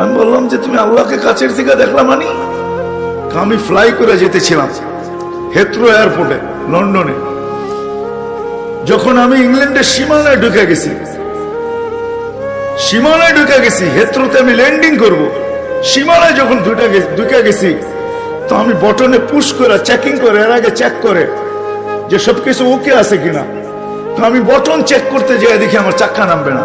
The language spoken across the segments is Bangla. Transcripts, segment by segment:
আমি বললাম যে তুমি আল্লাহকে কাছের থেকে দেখলাম মানি? আমি ফ্লাই করে যেতেছিলাম হেত্রো এয়ারপোর্টে লন্ডনে যখন আমি ইংল্যান্ডের সীমানায় ঢুকে গেছি, সীমানায় ঢুকে গেছি হেত্রোতে আমি ল্যান্ডিং করব। সীমানায় যখন ঢুকে গেছি, তো আমি বটনে পুশ করে চেকিং করে, এর আগে চেক করে যে সবকিছু ওকে আছে কিনা। তো আমি বটন চেক করতে যাই দেখি আমার চাক্কা নামবে না।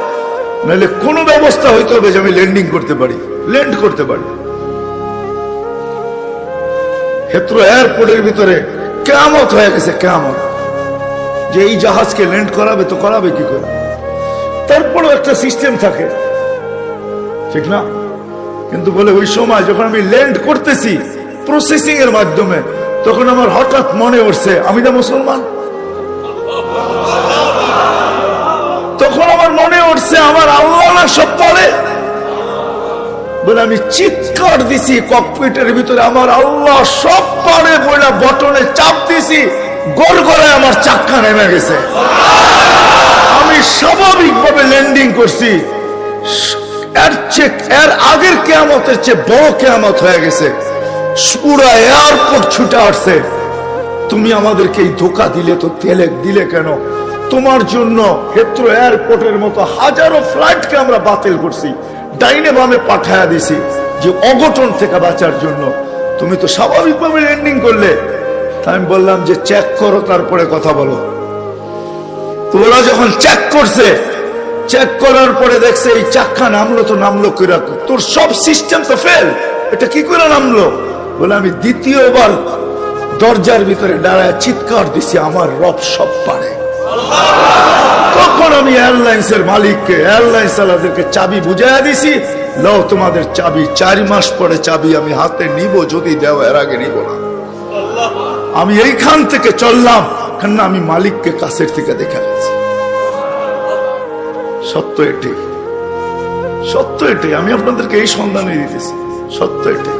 নাহলে কোনো ব্যবস্থা হইতে হবে যে আমি ল্যান্ডিং করতে পারি ল্যান্ড করতে পারি। হেত্র এয়ারপোর্টের ভিতরে কেমত হয়ে গেছে কেমত যে এই জাহাজকে ল্যান্ড করাবে তো করাবে কি করে? তারপরেও একটা সিস্টেম থাকে। ঠিক না? কিন্তু বলে ওই সময় যখন আমি ল্যান্ড করতেছি প্রসেসিং এর মাধ্যমে, তখন আমার হঠাৎ মনে উঠছে, আমি তো মুসলমান। আমার আল্লাহ সব পারে বলে, আমি চিৎকার দিছি ককপিটের ভিতরে আমার আল্লাহ সব পারে বলে বটনে চাপ দিছি করে আমার চাক্কা নেমে গেছে। আমি স্বাভাবিকভাবে ল্যান্ডিং করছি। এর এর আগের কেয়ামতের চেয়ে বড় কেয়ামত হয়ে গেছে। পুরা এয়ারপোর্ট ছুটে আসছে। তুমি আমাদেরকে এই ধোকা দিলে তো তেলে দিলে কেন? তোমার জন্য ক্ষেত্র এয়ারপোর্টের মতো হাজারো ফ্লাইটকে আমরা বাতিল করছি। ডাইনে বামে পাঠায়া দিছি যে অঘটন থেকে বাঁচার জন্য। তুমি তো স্বাভাবিকভাবে ল্যান্ডিং করলে। আমি বললাম যে চেক করো, তারপরে কথা বলো। ওরা যখন চেক করছে চেক করার পরে দেখছে এই চাক্কা নামলো তো নামলো কিরা তোর সব সিস্টেম তো ফেল এটা কি করে নামলো? বলে আমি দ্বিতীয়বার দরজার ভিতরে দাঁড়ায় চিৎকার দিছি, আমার রব সব পারে। তখন আমি এয়ারলাইন্স এর মালিককে, এয়ারলাইন্স চালাদেরকে চাবি বুঝাইয়া দিছি। লও তোমাদের চাবি, চার মাস পরে চাবি আমি হাতে নিব, যদি দেও এর আগে নিব না। আমি এইখান থেকে চললাম কেন আমি মালিককে কাছের থেকে দেখা গেছি সত্য এটি সত্য এটি আমি আপনাদেরকে এই সন্ধানে দিতেছি। সত্য এটি